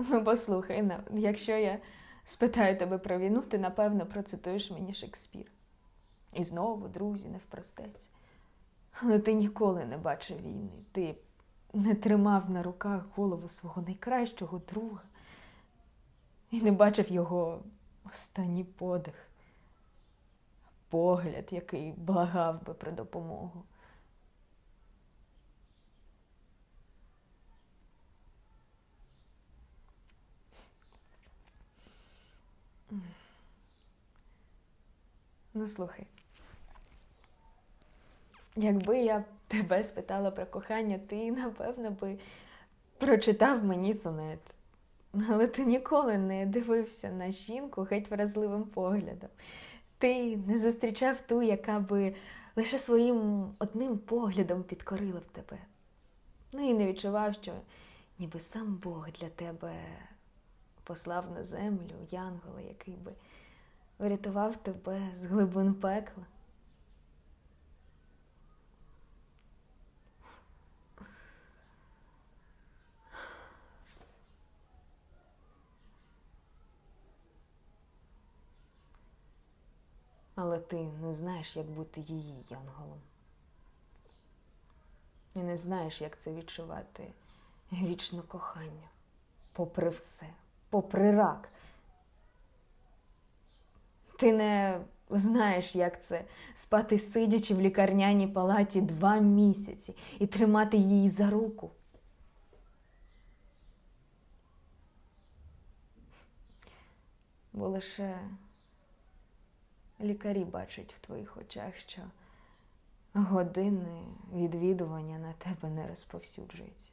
Ну, послухай, якщо я спитаю тебе про війну, ти напевно процитуєш мені Шекспір. І знову, друзі, не впростеться. Але ти ніколи не бачив війни. Ти не тримав на руках голову свого найкращого друга і не бачив його останній подих, погляд, який благав би про допомогу. Ну, слухай. Якби я тебе спитала про кохання, ти, напевно, би прочитав мені сонет. Але ти ніколи не дивився на жінку геть вразливим поглядом. Ти не зустрічав ту, яка би лише своїм одним поглядом підкорила б тебе. Ну і не відчував, що ніби сам Бог для тебе послав на землю янгола, який би врятував тебе з глибин пекла. Але ти не знаєш, як бути її янголом. І не знаєш, як це відчувати вічне кохання, попри все, попри рак. Ти не знаєш, як це спати сидячи в лікарняній палаті два місяці і тримати її за руку. Бо лише лікарі бачать в твоїх очах, що години відвідування на тебе не розповсюджуються.